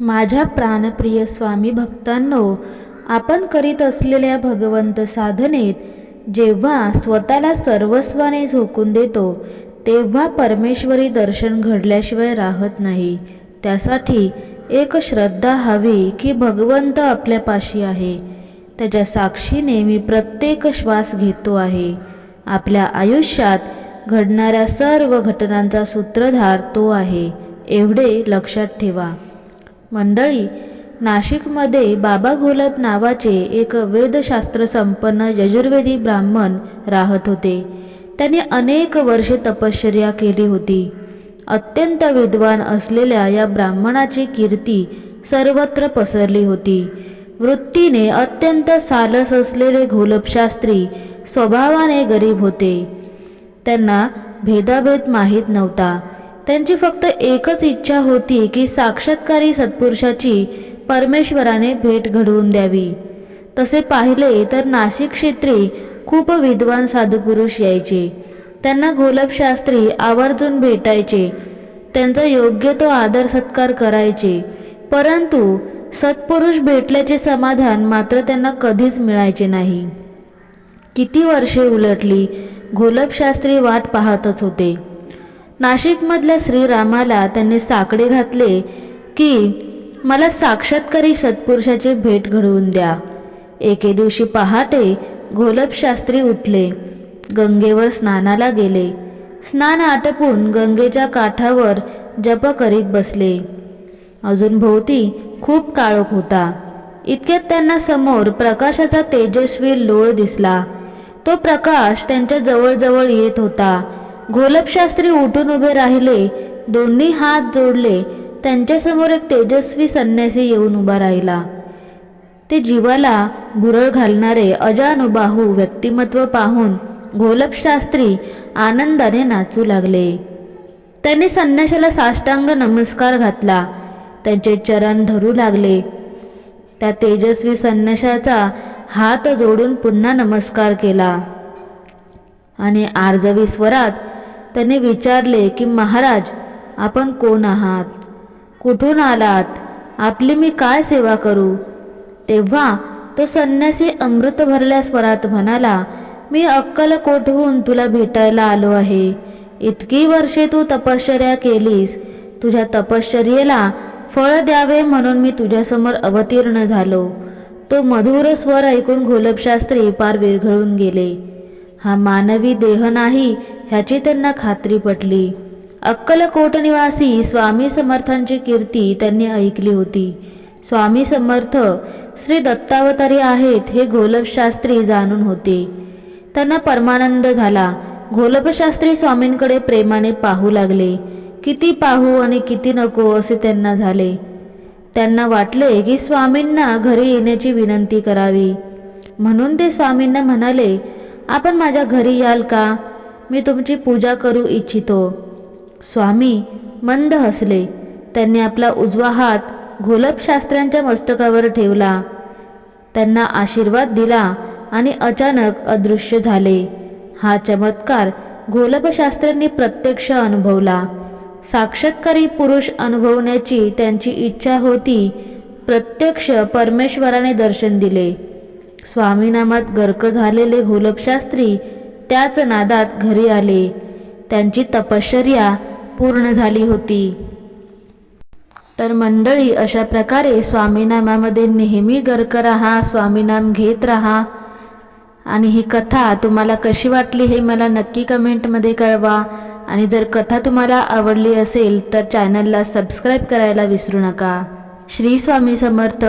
माझ्या प्राणप्रिय स्वामी भक्तांनो आपण करीत असलेल्या भगवंत साधनेत जेव्हा स्वतःला सर्वस्वाने झोकून देतो तेव्हा परमेश्वरी दर्शन घडल्याशिवाय राहत नाही. त्यासाठी एक श्रद्धा हवी की भगवंत आपल्यापाशी आहे. त्याच्या साक्षीने मी प्रत्येक श्वास घेतो आहे. आपल्या आयुष्यात घडणाऱ्या सर्व घटनांचा सूत्रधार तो आहे. एवढे लक्षात ठेवा. मंडळी नाशिकमध्ये बाबा घोलप नावाचे एक वेदशास्त्र संपन्न यजुर्वेदी ब्राह्मण राहत होते. त्यांनी अनेक वर्षे तपश्चर्या केली होती. अत्यंत विद्वान असलेल्या या ब्राह्मणाची कीर्ती सर्वत्र पसरली होती. वृत्तीने अत्यंत सालस असलेले घोलपशास्त्री स्वभावाने गरीब होते. त्यांना भेदाभेद माहीत नव्हता. त्यांची फक्त एकच इच्छा होती की साक्षात्कारी सत्पुरुषाची परमेश्वराने भेट घडवून द्यावी. तसे पाहिले तर नाशिक क्षेत्री खूप विद्वान साधुपुरुष यायचे. त्यांना घोलपशास्त्री आवर्जून भेटायचे. त्यांचा योग्य तो आदर सत्कार करायचे. परंतु सत्पुरुष भेटल्याचे समाधान मात्र त्यांना कधीच मिळायचे नाही. किती वर्षे उलटली घोलपशास्त्री वाट पाहतच होते. नाशिकमधल्या श्रीरामाला त्यांनी साकडे घातले की मला साक्षात्कारी सत्पुरुषाची भेट घडवून द्या. एके दिवशी पहाटे घोलपशास्त्री उठले. गंगेवर स्नानाला गेले. स्नान आटपून गंगेच्या काठावर जप करीत बसले. अजून भोवती खूप काळोख होता. इतक्यात त्यांना समोर प्रकाशाचा तेजस्वी लोळ दिसला. तो प्रकाश त्यांच्या जवळजवळ येत होता. घोलपशास्त्री उठून उभे राहिले. दोन्ही हात जोडले. त्यांच्यासमोर एक तेजस्वी संन्यासी येऊन उभा राहिला. ते जीवाला भुरळ घालणारे अजानुबाहू व्यक्तिमत्व पाहून घोलपशास्त्री आनंदाने नाचू लागले. त्यांनी संन्याशाला साष्टांग नमस्कार घातला. त्यांचे चरण धरू लागले. त्या तेजस्वी संन्याशाचा हात जोडून पुन्हा नमस्कार केला. आणि आर्जवी स्वरात त्याने विचारले की महाराज आपण कोण आहात? कुठून आलात? आपली मी काय सेवा करू? तेव्हा तो संन्यासी अमृत भरल्या स्वरात म्हणाला मी अक्कलकोटहून तुला भेटायला आलो आहे. इतकी वर्षे तू तपश्चर्या केलीस. तुझ्या तपश्चर्येला फळ द्यावे म्हणून मी तुझ्यासमोर अवतीर्ण झालो. तो मधुर स्वर ऐकून घोलपशास्त्री पार विरघळून गेले. हा मानवी देह नाही ह्याची त्यांना खात्री पटली. अक्कलकोटनिवासी स्वामी समर्थांची कीर्ती त्यांनी ऐकली होती. स्वामी समर्थ श्री दत्तावतारी आहेत हे घोलपशास्त्री जाणून होते. त्यांना परमानंद झाला. घोलपशास्त्री स्वामींकडे प्रेमाने पाहू लागले. किती पाहू आणि किती नको असे त्यांना झाले. त्यांना वाटले की स्वामींना घरी येण्याची विनंती करावी. म्हणून ते स्वामींना म्हणाले आपण माझ्या घरी याल का? मी तुमची पूजा करू इच्छितो. स्वामी मंद हसले. त्यांनी आपला उजवा हात घोलपशास्त्र्यांच्या मस्तकावर ठेवला. त्यांना आशीर्वाद दिला आणि अचानक अदृश्य झाले. हा चमत्कार घोलपशास्त्र्यांनी प्रत्यक्ष अनुभवला. साक्षात्कारी पुरुष अनुभवण्याची त्यांची इच्छा होती. प्रत्यक्ष परमेश्वराने दर्शन दिले. स्वामीनामात गर्क झालेले घोलपशास्त्री त्याच नादात घरी आले. त्यांची तपश्चर्या पूर्ण झाली होती. तर मंडळी अशा प्रकारे स्वामीनामामध्ये नेहमी गर्क राहा स्वामीनाम घेत राहा. आणि ही कथा तुम्हाला कशी वाटली हे मला नक्की कमेंटमध्ये कळवा. आणि जर कथा तुम्हाला आवडली असेल तर चॅनलला सबस्क्राईब करायला विसरू नका. श्री स्वामी समर्थ.